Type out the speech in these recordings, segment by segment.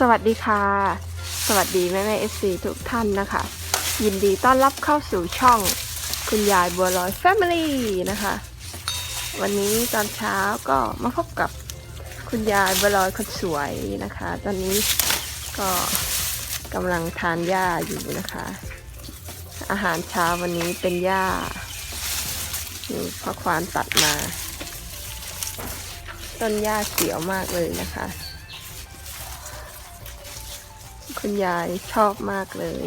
สวัสดีค่ะ สวัสดีแม่แม่เอฟซีทุกท่านนะคะ ยินดีต้อนรับเข้าสู่ช่องคุณยายบัวลอยแฟมิลี่นะคะ วันนี้ตอนเช้าก็มาพบกับคุณยายบัวลอยคนสวยนะคะ ตอนนี้ก็กำลังทานหญ้าอยู่นะคะ อาหารเช้าวันนี้เป็นหญ้านี่พ่อควานตัดมา ต้นหญ้าเขียวมากเลยนะคะ คุณยายชอบมากเลย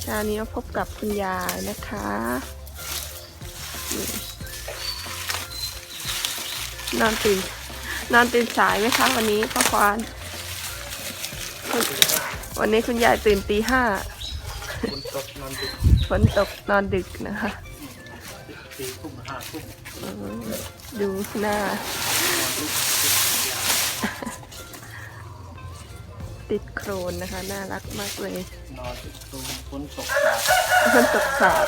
เช้านี้มาพบกับคุณยายนะคะนี่นอนตื่นนอนตื่นสายไหมคะวันนี้พ่อควานคุณวันนี้คุณยายตื่นตีห้าฝนตกนอนดึกฝนตกนอนดึกนะคะ สี่ทุ่มห้าทุ่มดูหน้า ติดโครนนะคะ น่ารักมากเลย นอนติดึกตรงฝนตกสาดฝนตกสาด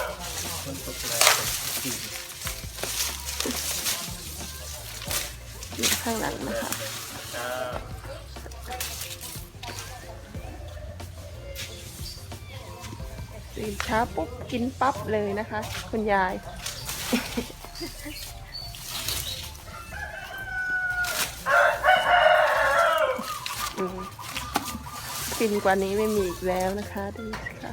ฝนตกแรงอยู่ข้างหลังนะคะตื่นเช้าปุ๊บกินปั๊บเลยนะคะ คุณยาย ฟินกว่านี้ไม่มีอีกแล้วนะคะดูสิค่ะ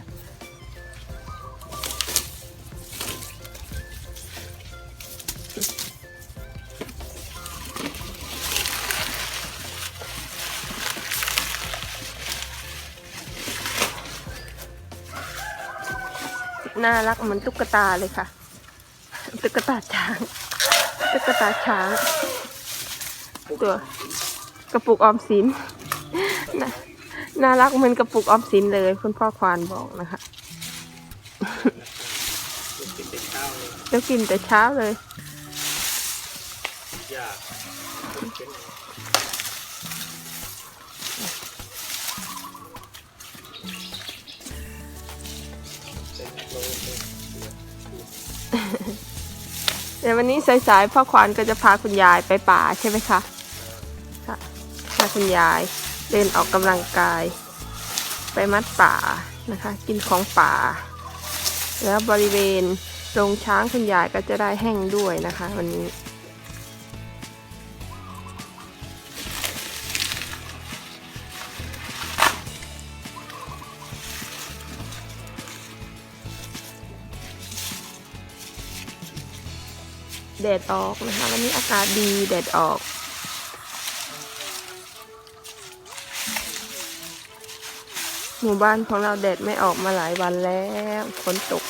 น่ารักเหมือนตุ๊กตาเลยค่ะ ตุ๊กตาช้างตุ๊กตาช้างตัวกระปุกออมสินน่าน่ารักเหมือนกระปุกออมสินเลย คุณพ่อควานบอกนะคะแลยแล้วกินแต่เช้าเลยยาก เดี๋ยววันนี้สายๆพ่อควานก็จะพาคุณยายไปป่าใช่ไหมคะค่ะพาคุณยายเดินออกกำลังกาย ไปมัดป่านะคะ กินของป่า แล้วบริเวณโรงช้างคุณยายก็จะได้แห้งด้วยนะคะ วันนี้ แดดออกนะคะวันนี้อากาศดีแดดออกหมู่บ้านของเราแดดไม่ออกมาหลายวันแล้วฝนตก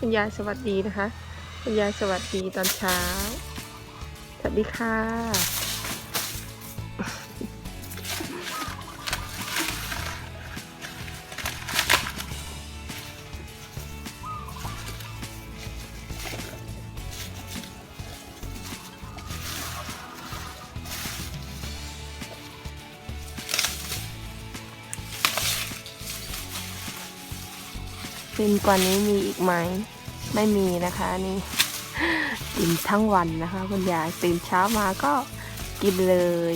คุณยายสวัสดีนะคะ คุณยายสวัสดีตอนเช้า สวัสดีค่ะ ฟินกว่านี้มีอีกไหม ไม่มีนะคะนี่กินทั้งวันนะคะ คุณยายตื่นเช้ามาก็กินเลย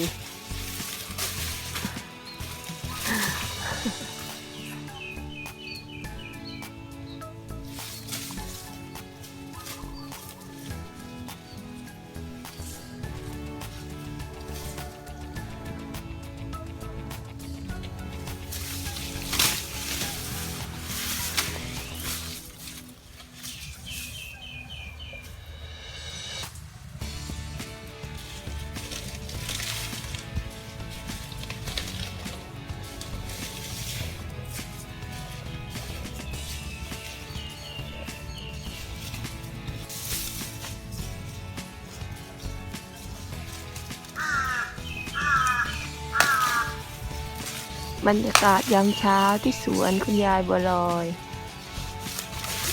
บรรยากาศยามเช้าที่สวนคุณยายบัวลอย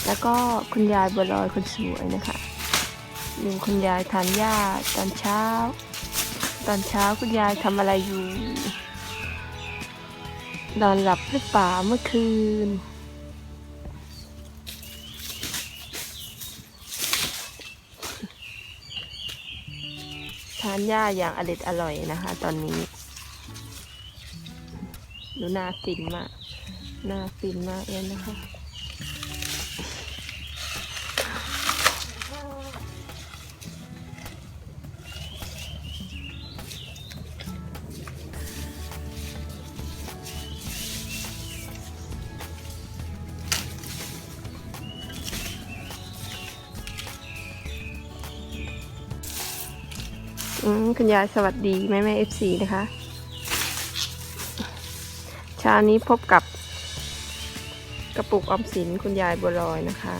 แล้วก็คุณยายบัวลอยคนสวยนะคะหนึ่งคุณยายทานหญ้าตอนเช้า ตอนเช้าคุณยายทำอะไรอยู่นอนหลับหรือเปล่าเมื่อคืน ทานหญ้าอย่างอเด็ดอร่อยนะคะ ตอนนี้ ดูน่าฟินมากน่าฟินมากเลยนะคะคุณยายสวัสดี แม่แม่เอฟซีนะคะ เช้านี้พบกับกระปุกออมสินคุณยายบัวลอยนะคะ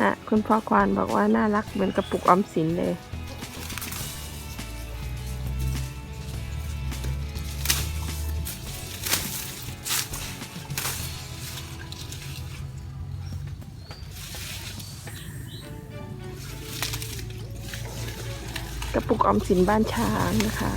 นะคุณพ่อควานบอกว่าน่ารักเหมือนกระปุกออมสินเลย กระปุกออมสินบ้านช้างนะคะ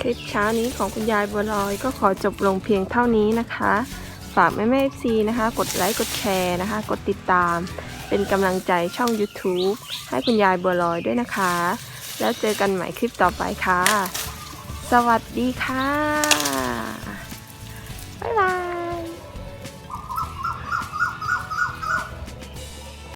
คลิปเช้านี้ของคุณยายบัวลอยก็ขอจบลงเพียงเท่านี้นะคะ ฝากแม่แม่เอซีนะคะ กดไลค์กดแชร์นะคะ กดติดตาม เป็นกำลังใจช่อง YouTube ให้คุณยายบัวลอยด้วยนะคะ แล้วเจอกันใหม่คลิปต่อไปค่ะ สวัสดีค่ะ บ๊ายบาย